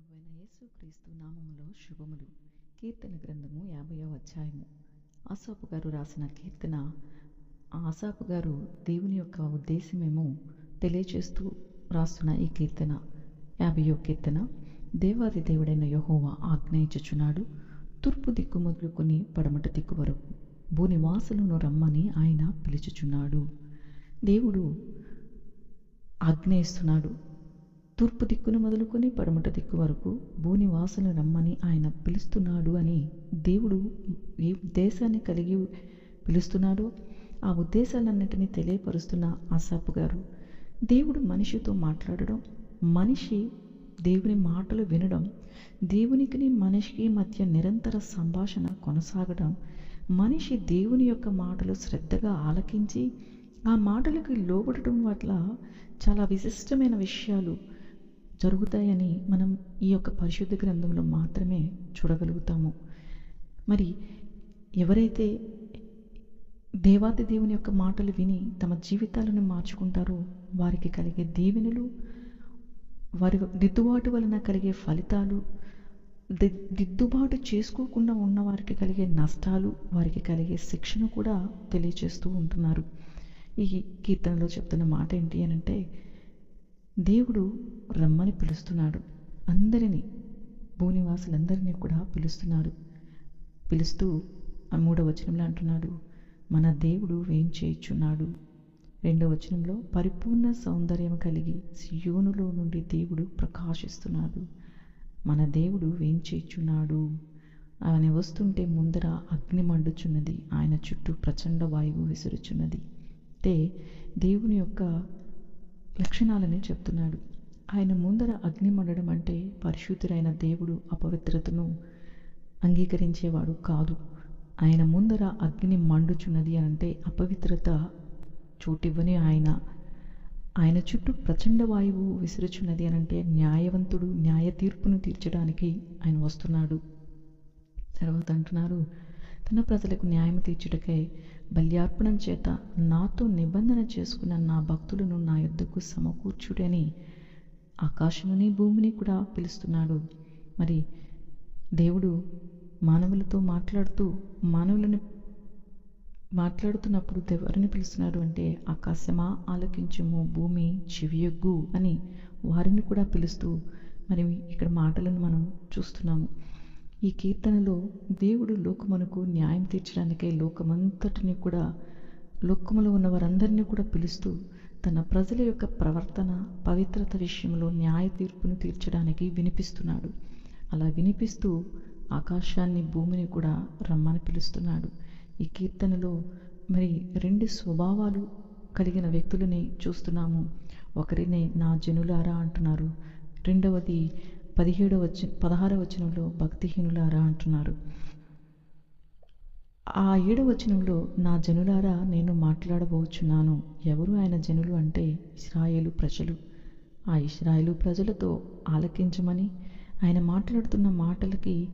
ప్రభువైన యేసుక్రీస్తు నామములో శుభములు. కీర్తన గ్రంథము యాభయో అధ్యాయము. ఆసాపు గారు రాసిన కీర్తన ఆసాపు గారు దేవుని యొక్క ఉద్దేశమేమో తెలియచేస్తూ రాస్తున్న ఈ కీర్తన. యాభయో కీర్తన. దేవాది దేవుడైన యహోవా ఆజ్ఞయించుచున్నాడు. తూర్పు దిక్కు మొదలుకొని పడమట దిక్కు వరకు భూనివాసులను రమ్మని ఆయన పిలుచుచున్నాడు. దేవుడు ఆజ్ఞయిస్తున్నాడు. తూర్పు దిక్కును మొదలుకొని పడమట దిక్కు వరకు భూనివాసులను రమ్మని ఆయన పిలుస్తున్నాడు అని దేవుడు ఏ ఉద్దేశాన్ని కలిగి పిలుస్తున్నాడో. ఆ ఉద్దేశాలన్నిటినీ తెలియపరుస్తున్న ఆసాపు గారు దేవుడు మనిషితో మాట్లాడడం మనిషి దేవుని మాటలు వినడం దేవునికి మనిషికి మధ్య నిరంతర సంభాషణ కొనసాగడం మనిషి దేవుని యొక్క మాటలు శ్రద్ధగా ఆలకించి ఆ మాటలకు లోబడటం వల్ల చాలా విశిష్టమైన విషయాలు జరుగుతాయని మనం ఈ యొక్క పరిశుద్ధ గ్రంథంలో మాత్రమే చూడగలుగుతాము. మరి ఎవరైతే దేవాతి దేవుని యొక్క మాటలు విని తమ జీవితాలను మార్చుకుంటారో వారికి కలిగే దీవెనలు వారి దిద్దుబాటు వలన కలిగే ఫలితాలు దిద్దుబాటు చేసుకోకుండా ఉన్న వారికి కలిగే నష్టాలు వారికి కలిగే శిక్షను కూడా తెలియచేస్తూ ఉంటున్నారు. ఈ కీర్తనలో చెప్తున్న మాట ఏంటి అని అంటే దేవుడు రమ్మని పిలుస్తున్నాడు. అందరినీ భూనివాసులందరినీ కూడా పిలుస్తున్నాడు. పిలుస్తూ ఆ మూడవ వచనంలో అంటున్నాడు మన దేవుడు వేం చేయుచున్నాడు? రెండవ వచనంలో పరిపూర్ణ సౌందర్యం కలిగి సియోనులో నుండి దేవుడు ప్రకాశిస్తున్నాడు. మన దేవుడు వేం చేయుచున్నాడు? ఆయన వస్తుంటే ముందర అగ్ని మండుచున్నది. ఆయన చుట్టూ ప్రచండ వాయువు విసురుచున్నది. అంటే దేవుని యొక్క లక్షణాలని చెప్తున్నాడు. ఆయన ముందర అగ్ని మండడం అంటే పరిశుద్ధుడైన దేవుడు అపవిత్రతను అంగీకరించేవాడు కాదు. ఆయన ముందర అగ్ని మండుచున్నది అని అంటే అపవిత్రత చోటివ్వని ఆయన. ఆయన చుట్టూ ప్రచండ వాయువు విసురుచున్నది అని అంటే న్యాయవంతుడు న్యాయ తీర్పును తీర్చడానికి ఆయన వస్తున్నాడు. తర్వాత అంటున్నారు తన ప్రజలకు న్యాయం తీర్చుటకై బల్యార్పణం చేత నాతో నిబంధన చేసుకున్న నా భక్తులను నా యొద్దకు సమకూర్చుడని ఆకాశముని భూమిని కూడా పిలుస్తున్నాడు. మరి దేవుడు మానవులతో మాట్లాడుతూ మానవులను మాట్లాడుతున్నప్పుడు ఎవరిని పిలుస్తున్నాడు అంటే ఆకాశమా? ఆలోకించము భూమి చెవియొగ్గు అని వారిని కూడా పిలుస్తూ మరి ఇక్కడ మాటలను మనం చూస్తున్నాము. ఈ కీర్తనలో దేవుడు లోకమునకు న్యాయం తీర్చడానికై లోకమంతటిని కూడా లోకములో ఉన్న వారందరినీ కూడా పిలుస్తూ తన ప్రజల యొక్క ప్రవర్తన పవిత్రత విషయంలో న్యాయ తీర్పును తీర్చడానికి వినిపిస్తున్నాడు. అలా వినిపిస్తూ ఆకాశాన్ని భూమిని కూడా రమ్మని పిలుస్తున్నాడు. ఈ కీర్తనలో మరి రెండు స్వభావాలు కలిగిన వ్యక్తులని చూస్తున్నాము. ఒకరిని నా జనులారా అంటున్నారు. రెండవది పదిహేడో వచన పదహార వచనంలో భక్తిహీనులారా అంటున్నారు. ఆ ఏడవ వచనంలో నా జనులారా నేను మాట్లాడబోచున్నాను. ఎవరు ఆయన జనులు అంటే ఇస్రాయేలు ప్రజలు. ఆ ఇస్రాయేలు ప్రజలతో ఆలకించమని ఆయన మాట్లాడుతున్న మాటలకి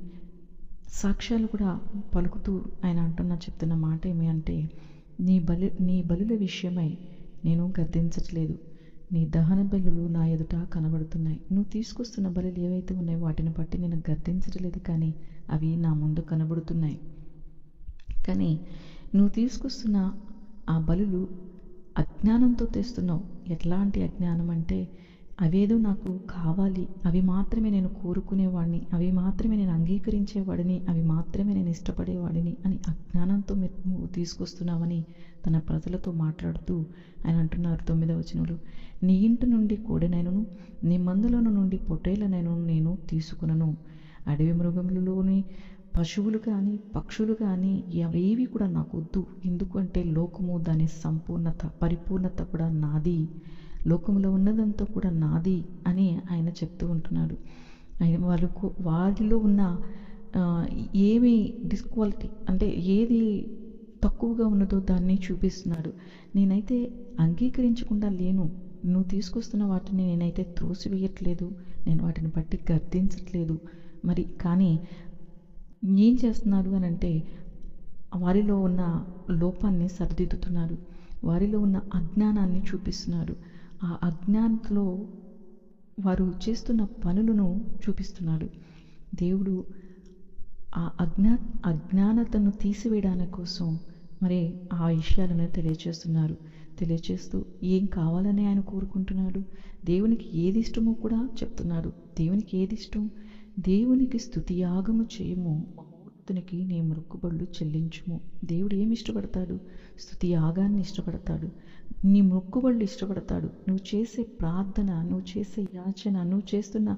సాక్ష్యాలు కూడా పలుకుతూ ఆయన అంటున్న చెప్తున్న మాట ఏమి అంటే నీ బలి నీ బలుల విషయమై నేను గద్దించట్లేదు. నీ దహన బలులు నా ఎదుట కనబడుతున్నాయి. నువ్వు తీసుకొస్తున్న బలులు ఏవైతే ఉన్నాయో వాటిని బట్టి నేను గద్దించట్లేదు కానీ అవి నా ముందు కనబడుతున్నాయి. కానీ నువ్వు తీసుకొస్తున్న ఆ బలులు అజ్ఞానంతో తెస్తున్నావు. ఎట్లాంటి అజ్ఞానం అంటే అవేదో నాకు కావాలి. అవి మాత్రమే నేను కోరుకునేవాడిని. అవి మాత్రమే నేను అంగీకరించేవాడిని. అవి మాత్రమే నేను ఇష్టపడేవాడిని అని అజ్ఞానంతో మీరు తీసుకొస్తున్నామని తీసుకొస్తున్నావని తన ప్రజలతో మాట్లాడుతూ ఆయన అంటున్నారు తొమ్మిదవ వచనంలో. నీ ఇంటి నుండి కోడెనైనను నీ మందులను నుండి పొట్టేలనైను నేను తీసుకునను. అడవి మృగములలోని పశువులు కానీ పక్షులు కానీ అవేవి కూడా నాకు వద్దు. ఎందుకంటే లోకము దాని సంపూర్ణత పరిపూర్ణత కూడా నాది. లోకంలో ఉన్నదంతా కూడా నాది అని ఆయన చెప్తూ ఉంటున్నాడు. ఆయన వాళ్ళకు వారిలో ఉన్న ఏమి డిస్క్వాలిటీ అంటే ఏది తక్కువగా ఉన్నదో దాన్ని చూపిస్తున్నాడు. నేనైతే అంగీకరించకుండా లేను. నువ్వు తీసుకొస్తున్న వాటిని నేనైతే త్రోసివేయట్లేదు. నేను వాటిని బట్టి గర్దించట్లేదు మరి కానీ ఏం చేస్తున్నారు అని అంటే వారిలో ఉన్న లోపాన్ని సరిదిద్దుతున్నారు వారిలో ఉన్న అజ్ఞానాన్ని చూపిస్తున్నారు ఆ అజ్ఞానంలో వారు చేస్తున్న పనులను చూపిస్తున్నాడు. దేవుడు ఆ అజ్ఞా అజ్ఞానతను తీసివేయడానికి కోసం మరి ఆ విషయాలను తెలియచేస్తున్నారు తెలియచేస్తూ ఏం కావాలని ఆయన కోరుకుంటున్నాడు? దేవునికి ఏది ఇష్టమో కూడా చెప్తున్నాడు. దేవునికి ఏది ఇష్టం? దేవునికి స్థుతి యాగము చేయము. మహోన్నతునికి నీ మొక్కుబళ్ళు చెల్లించుము. దేవుడు ఏమి ఇష్టపడతాడు? స్థుతి యాగాన్ని ఇష్టపడతాడు. నీ మొక్కుబళ్ళు ఇష్టపడతాడు. నువ్వు చేసే ప్రార్థన నువ్వు చేసే యాచన నువ్వు చేస్తున్న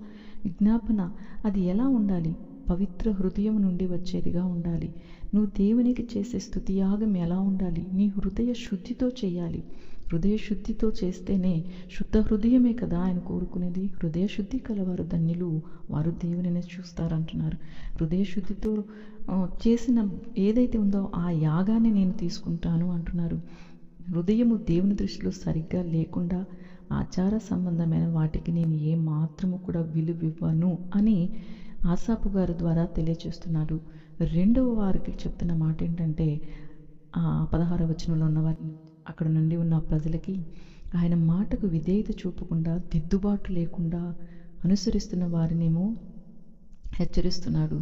విజ్ఞాపన అది ఎలా ఉండాలి? పవిత్ర హృదయం నుండి వచ్చేదిగా ఉండాలి. నువ్వు దేవునికి చేసే స్థుతి యాగం ఎలా ఉండాలి? నీ హృదయ శుద్ధితో చేయాలి. హృదయ శుద్ధితో చేస్తేనే శుద్ధ హృదయమే కదా ఆయన కోరుకునేది. హృదయ శుద్ధి కలవారు ధన్యులు. వారు దేవునిని చూస్తారంటున్నారు. హృదయ శుద్ధితో చేసిన ఏదైతే ఉందో ఆ యాగాన్ని నేను తీసుకుంటాను అంటున్నారు. హృదయము దేవుని దృష్టిలో సరిగ్గా లేకుండా ఆచార సంబంధమైన వాటికి నేను ఏ మాత్రము కూడా విలువివ్వను అని ఆసాపు గారి ద్వారా తెలియజేస్తున్నారు రెండవ వారికి చెప్తున్న మాట ఏంటంటే ఆ పదహార వచనంలో ఉన్న వారిని అక్కడ నుండి ఉన్న ప్రజలకి ఆయన మాటకు విధేయత చూపకుండా దిద్దుబాటు లేకుండా అనుసరిస్తున్న వారినేమో హెచ్చరిస్తున్నాడు.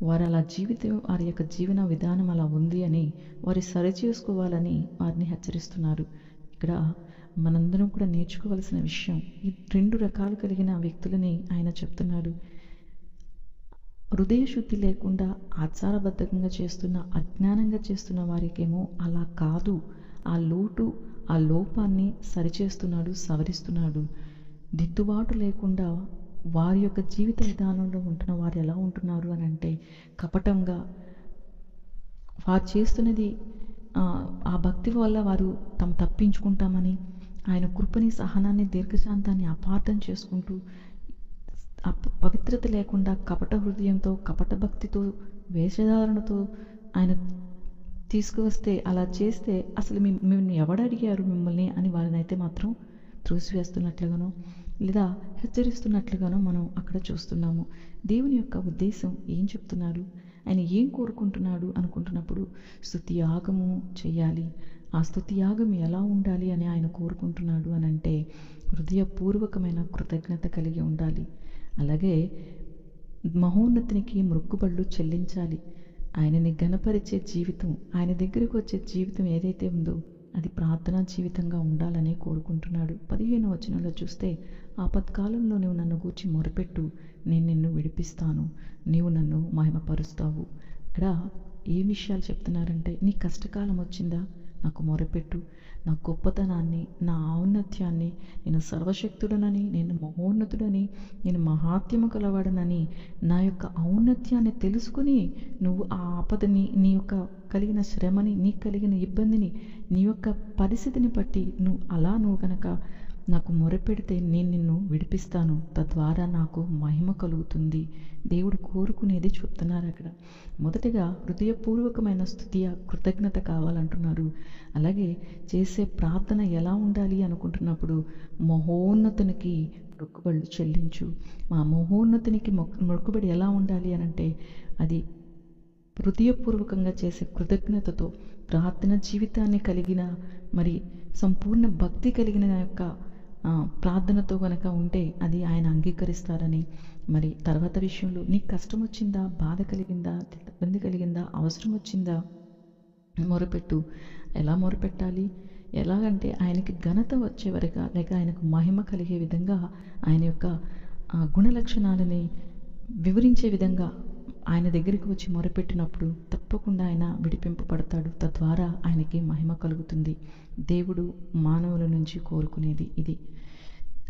వారు అలా జీవితం వారి యొక్క జీవన విధానం అలా ఉంది అని వారి సరి చేసుకోవాలని వారిని హెచ్చరిస్తున్నారు. ఇక్కడ మనందరం కూడా నేర్చుకోవలసిన విషయం ఈ రెండు రకాలు కలిగిన వ్యక్తులని ఆయన చెప్తున్నాడు. హృదయ శుద్ధి లేకుండా ఆచారబద్ధకంగా చేస్తున్న అజ్ఞానంగా చేస్తున్న వారికేమో అలా కాదు. ఆ లోటు ఆ లోపాన్ని సరిచేస్తున్నాడు సవరిస్తున్నాడు. దిద్దుబాటు లేకుండా వారి యొక్క జీవిత విధానంలో ఉంటున్న వారు ఎలా ఉంటున్నారు అని అంటే కపటంగా వారు చేస్తున్నది ఆ, భక్తి వల్ల వారు తమ తప్పించుకుంటామని ఆయన కృపని సహనాన్ని దీర్ఘశాంతాన్ని అపార్థం చేసుకుంటూ అప- పవిత్రత లేకుండా కపట హృదయంతో కపట భక్తితో వేషధారణతో ఆయన తీసుకువస్తే అలా చేస్తే అసలు మీ మిమ్మల్ని ఎవడు అడిగారు మిమ్మల్ని అని వారిని అయితే మాత్రం త్రోసివేస్తున్నట్లుగాను లేదా హెచ్చరిస్తున్నట్లుగానో మనం అక్కడ చూస్తున్నాము. దేవుని యొక్క ఉద్దేశం ఏం చెప్తున్నారు? ఆయన ఏం కోరుకుంటున్నాడు అనుకుంటున్నప్పుడు స్థుతి యాగము చేయాలి. ఆ స్థుతి యాగం ఎలా ఉండాలి అని ఆయన కోరుకుంటున్నాడు అని అంటే హృదయపూర్వకమైన కృతజ్ఞత కలిగి ఉండాలి. అలాగే మహోన్నతినికి మృక్కుబళ్ళు చెల్లించాలి. ఆయనని గణపరిచే జీవితం ఆయన దగ్గరకు వచ్చే జీవితం ఏదైతే ఉందో అది ప్రార్థనా జీవితంగా ఉండాలని కోరుకుంటున్నాడు. పదిహేను వచనంలో చూస్తే ఆపత్కాలంలో నువ్వు నన్ను గూర్చి మొరపెట్టు. నేను నిన్ను విడిపిస్తాను. నీవు నన్ను మహిమపరుస్తావు. ఇక్కడ ఏ విషయాలు చెప్తున్నారంటే నీ కష్టకాలం వచ్చిందా? నాకు మొరపెట్టు. నా గొప్పతనాన్ని నా ఔన్నత్యాన్ని నేను సర్వశక్తుడనని నేను మహోన్నతుడని నేను మహాత్యము కలవాడనని నా యొక్క ఔన్నత్యాన్ని తెలుసుకుని నువ్వు ఆ ఆపదని నీ యొక్క కలిగిన శ్రమని నీ కలిగిన ఇబ్బందిని నీ యొక్క పరిస్థితిని బట్టి నువ్వు అలా నువ్వు కనుక నాకు మొరపెడితే నేను నిన్ను విడిపిస్తాను. తద్వారా నాకు మహిమ కలుగుతుంది. దేవుడు కోరుకునేది చెప్తున్నారు అక్కడ. మొదటగా హృదయపూర్వకమైన స్థుతి కృతజ్ఞత కావాలంటున్నారు. అలాగే చేసే ప్రార్థన ఎలా ఉండాలి అనుకుంటున్నప్పుడు మహోన్నతునికి మొక్కుబళ్ళు చెల్లించు. మా మహోన్నతునికి మొక్ మొక్కుబడి ఎలా ఉండాలి అని అంటే అది హృదయపూర్వకంగా చేసే కృతజ్ఞతతో ప్రార్థన జీవితాన్ని కలిగిన మరి సంపూర్ణ భక్తి కలిగిన యొక్క ప్రార్థనతో కనుక ఉంటే అది ఆయన అంగీకరిస్తారని. మరి తర్వాత విషయంలో నీకు కష్టం వచ్చిందా బాధ కలిగిందా? ఇబ్బంది కలిగిందా? అవసరం వచ్చిందా? మొరపెట్టు. ఎలా మొరపెట్టాలి? ఎలాగంటే ఆయనకి ఘనత వచ్చే వరకు లేక ఆయనకు మహిమ కలిగే విధంగా ఆయన యొక్క గుణ లక్షణాలని వివరించే విధంగా ఆయన దగ్గరికి వచ్చి మొరపెట్టినప్పుడు తప్పకుండా ఆయన విడిపింపబడతాడు. తద్వారా ఆయనకి మహిమ కలుగుతుంది. దేవుడు మానవుల నుంచి కోరుకునేది ఇది.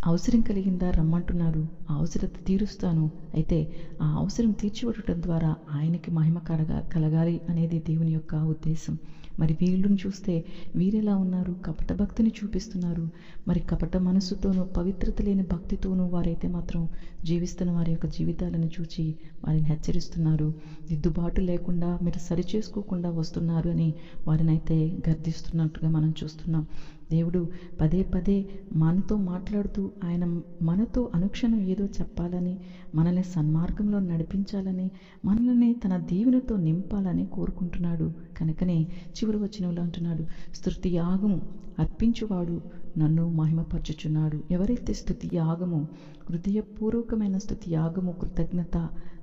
అవసరం కలిగిందా రమ్మంటున్నారు. అవసరత తీరుస్తాను. అయితే ఆ అవసరం తీర్చిపడటం ద్వారా ఆయనకి మహిమ కలగా కలగాలి అనేది దేవుని యొక్క ఉద్దేశం. మరి వీళ్ళని చూస్తే వీరెలా ఉన్నారు? కపట భక్తిని చూపిస్తున్నారు. మరి కపట మనసుతోనూ పవిత్రత లేని భక్తితోనూ వారైతే మాత్రం జీవిస్తున్న వారి యొక్క జీవితాలను చూచి వారిని హెచ్చరిస్తున్నారు. దిద్దుబాటు లేకుండా మీరు సరి చేసుకోకుండా వస్తున్నారు అని వారిని అయితే గర్దిస్తున్నట్టుగా మనం చూస్తున్నాం. దేవుడు పదే పదే మనతో మాట్లాడుతూ ఆయన మనతో అనుక్షణం ఏదో చెప్పాలని మనల్ని సన్మార్గంలో నడిపించాలని మనల్ని తన దీవెనతో నింపాలని కోరుకుంటున్నాడు. కనుకనే చివరి వచనంలో అంటున్నాడు స్థుతి యాగము అర్పించువాడు నన్ను మహిమపరచుచున్నాడు. ఎవరైతే స్థుతి యాగము హృదయపూర్వకమైన స్థుతి యాగము కృతజ్ఞత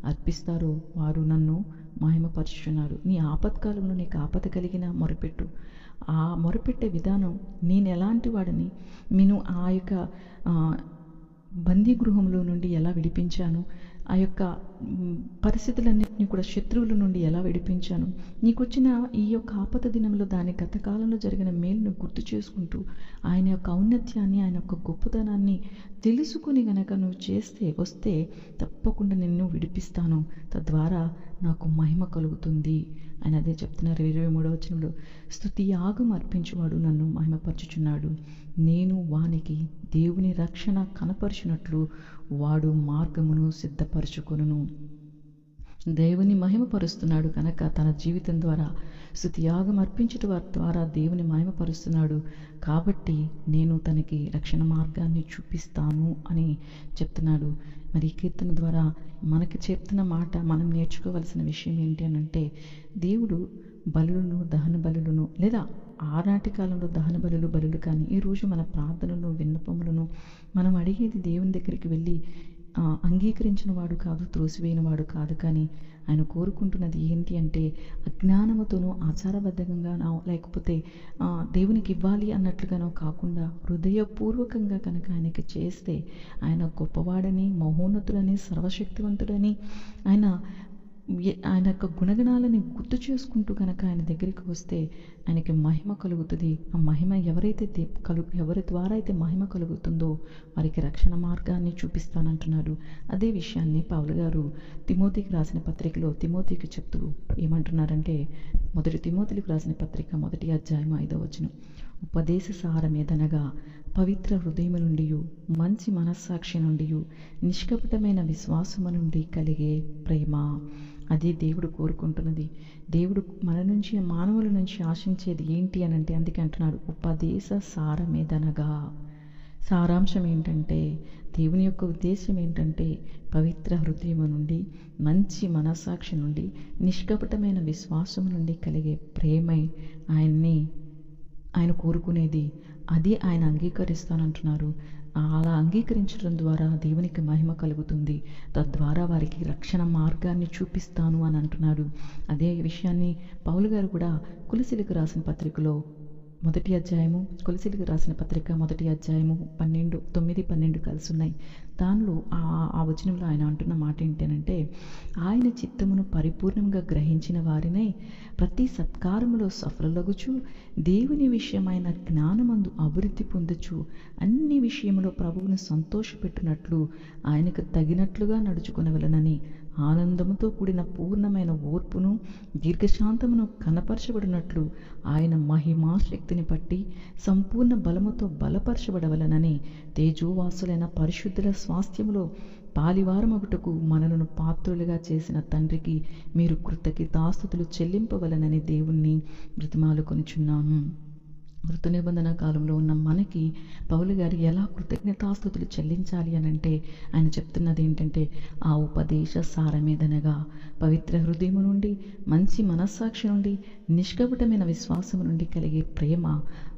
అర్పిస్తారో వారు నన్ను మహిమపరచుచున్నాడు. నీ ఆపత్కాలంలో నీకు ఆపద కలిగిన మొరపెట్టు. ఆ మొరపెట్టే విధానం నేను ఎలాంటి వాడిని నేను ఆ యొక్క బందీ గృహంలో నుండి ఎలా విడిపించాను ఆ యొక్క పరిస్థితులన్నింటినీ కూడా శత్రువుల నుండి ఎలా విడిపించాను? నీకు వచ్చిన ఈ యొక్క ఆపద దినంలో దాని గతకాలంలో జరిగిన మేలును గుర్తు చేసుకుంటూ ఆయన యొక్క ఔన్నత్యాన్ని ఆయన యొక్క గొప్పతనాన్ని తెలుసుకుని గనక నువ్వు చేస్తే వస్తే తప్పకుండా నిన్ను విడిపిస్తాను. తద్వారా నాకు మహిమ కలుగుతుంది. ఆయన అదే చెప్తున్నారు ఇరవై మూడవ వచనంలో. స్థుతి యాగం అర్పించువాడు నన్ను మహిమపరచుచున్నాడు. నేను వానికి దేవుని రక్షణ కనపరిచినట్లు వాడు మార్గమును సిద్ధపరచుకొనును. దేవుని మహిమపరుస్తున్నాడు కనుక తన జీవితం ద్వారా శృతియాగం అర్పించట ద్వారా దేవుని మహిమపరుస్తున్నాడు. కాబట్టి నేను తనకి రక్షణ మార్గాన్ని చూపిస్తాను అని చెప్తున్నాడు. మరి కీర్తన ద్వారా మనకి చెప్తున్న మాట మనం నేర్చుకోవలసిన విషయం ఏంటి అని అంటే దేవుడు బలులను దహన బలులను లేదా ఆనాటి కాలంలో దహన బలులు బలులు కానీ ఈరోజు మన ప్రార్థనలను విన్నపములను మనం అడిగేది దేవుని దగ్గరికి వెళ్ళి అంగీకరించిన వాడు కాదు త్రోసివేయని వాడు కాదు కానీ ఆయన కోరుకుంటున్నది ఏంటి అంటే అజ్ఞానముతోనూ ఆచారబద్ధంగానో లేకపోతే దేవునికి ఇవ్వాలి అన్నట్లుగానో కాకుండా హృదయపూర్వకంగా కనుక ఆయనకి చేస్తే ఆయన గొప్పవాడని మహోన్నతుడని సర్వశక్తివంతుడని ఆయన ఆయన యొక్క గుణగణాలని గుర్తు చేసుకుంటూ కనుక ఆయన దగ్గరికి వస్తే ఆయనకి మహిమ కలుగుతుంది. ఆ మహిమ ఎవరైతే కలు ఎవరి ద్వారా అయితే మహిమ కలుగుతుందో వారికి రక్షణ మార్గాన్ని చూపిస్తానంటున్నాడు. అదే విషయాన్ని పౌలు గారు తిమోతికి రాసిన పత్రికలో తిమోతికి చెప్తూ ఏమంటున్నారంటే మొదటి తిమోతికి రాసిన పత్రిక మొదటి అధ్యాయం ఐదో వచనం. ఉపదేశ సారమేదనగా పవిత్ర హృదయము నుండి మంచి మనస్సాక్షి నుండి నిష్కపటమైన విశ్వాసము నుండి కలిగే ప్రేమ. అది దేవుడు కోరుకుంటున్నది. దేవుడు మన నుంచి మానవుల నుంచి ఆశించేది ఏంటి అని అంటే అందుకే అంటున్నాడు ఉపదేశ సారమేదనగా. సారాంశం ఏంటంటే దేవుని యొక్క ఉద్దేశం ఏంటంటే పవిత్ర హృదయం నుండి మంచి మనస్సాక్షి నుండి నిష్కపటమైన విశ్వాసం నుండి కలిగే ప్రేమై ఆయన్ని ఆయన కోరుకునేది. అది ఆయన అంగీకరిస్తానంటున్నారు. అలా అంగీకరించడం ద్వారా దేవునికి మహిమ కలుగుతుంది. తద్వారా వారికి రక్షణ మార్గాన్ని చూపిస్తాను అని అంటున్నాడు. అదే విషయాన్ని పౌలు గారు కూడా కులసిలకు రాసిన పత్రికలో మొదటి అధ్యాయము కొలసిలకు రాసిన పత్రిక మొదటి అధ్యాయము పన్నెండు తొమ్మిది పన్నెండు కలిసి ఉన్నాయి దానిలో ఆ వచనంలో ఆయన అంటున్న మాట ఏంటంటే ఆయన చిత్తమును పరిపూర్ణంగా గ్రహించిన వారినై ప్రతి సత్కారములో సఫలలగుచు దేవుని విషయమైన జ్ఞానమందు అభివృద్ధి పొందుచు అన్ని విషయంలో ప్రభువును సంతోషపెట్టునట్లు ఆయనకు తగినట్లుగా నడుచుకునవలనని ఆనందముతో కూడిన పూర్ణమైన ఓర్పును దీర్ఘశాంతమును కనపరచబడినట్లు ఆయన మహిమా శక్తిని పట్టి సంపూర్ణ బలముతో బలపరచబడవలనని తేజోవాసులైన పరిశుద్ధుల స్వాస్థ్యములో పాలివారమగుటకు మనలను పాత్రులుగా చేసిన తండ్రికి మీరు కృతజ్ఞతాస్తుతులు చెల్లింపవలనని దేవుణ్ణి బ్రతిమాలుకొనిచున్నాను. మృత నిబంధన కాలంలో ఉన్న మనకి పౌలు గారు ఎలా కృతజ్ఞతాస్థుతులు చెల్లించాలి అని అంటే ఆయన చెప్తున్నది ఏంటంటే ఆ ఉపదేశ సారమేదనగా పవిత్ర హృదయం నుండి మంచి మనస్సాక్షి నుండి నిష్కపటమైన విశ్వాసం నుండి కలిగే ప్రేమ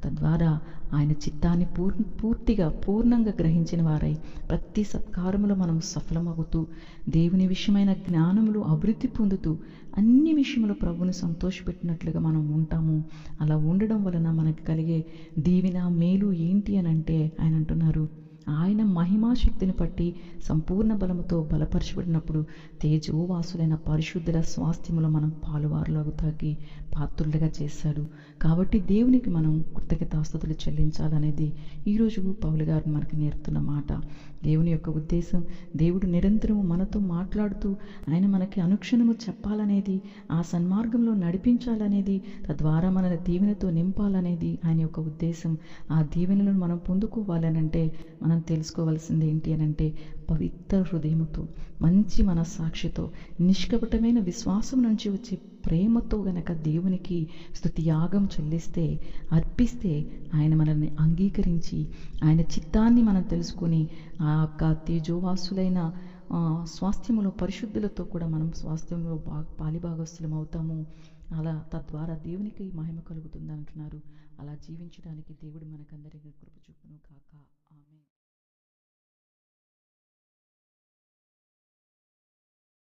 తద్వారా ఆయన చిత్తాన్ని పూర్ పూర్తిగా పూర్ణంగా గ్రహించిన వారై ప్రతి సత్కారములో మనం సఫలమవుతూ దేవుని విషయమైన జ్ఞానములు అభివృద్ధి పొందుతూ అన్ని విషయములు ప్రభుని సంతోషపెట్టినట్లుగా మనం ఉంటాము. అలా ఉండడం వలన మనకు కలిగే దీవెన మేలు ఏంటి అని అంటే ఆయన అంటున్నారు ఆయన మహిమా శక్తిని పట్టి సంపూర్ణ బలముతో బలపరచబడినప్పుడు తేజోవాసులైన పరిశుద్ధుల స్వాస్థ్యములో మనం పాలువారులగుతాకి పాత్రులుగా చేశాడు. కాబట్టి దేవునికి మనం కృతజ్ఞతాస్తుతులు చెల్లించాలనేది ఈరోజు పౌలు గారు మనకి నేర్పుతున్న మాట. దేవుని యొక్క ఉద్దేశం దేవుడు నిరంతరము మనతో మాట్లాడుతూ ఆయన మనకి అనుక్షణము చెప్పాలనేది ఆ సన్మార్గంలో నడిపించాలనేది తద్వారా మన దీవెనతో నింపాలనేది ఆయన యొక్క ఉద్దేశం. ఆ దీవెనలను మనం పొందుకోవాలనంటే మనం తెలుసుకోవాల్సింది ఏంటి అని అంటే పవిత్ర హృదయముతో మంచి మనస్సాక్షితో నిష్కపటమైన విశ్వాసం నుంచి వచ్చే ప్రేమతో గనక దేవునికి స్తుతి యాగం చెల్లిస్తే అర్పిస్తే ఆయన మనల్ని అంగీకరించి ఆయన చిత్తాన్ని మనం తెలుసుకొని ఆ యొక్క తేజోవాసులైన స్వాస్థ్యములో పరిశుద్ధులతో కూడా మనం స్వాస్థ్యంలో బా పాలిభాగస్తులం అవుతాము. అలా తద్వారా దేవునికి మహిమ కలుగుతుంది అంటున్నారు. అలా జీవించడానికి దేవుడు మనకందరికీ కృప చూపును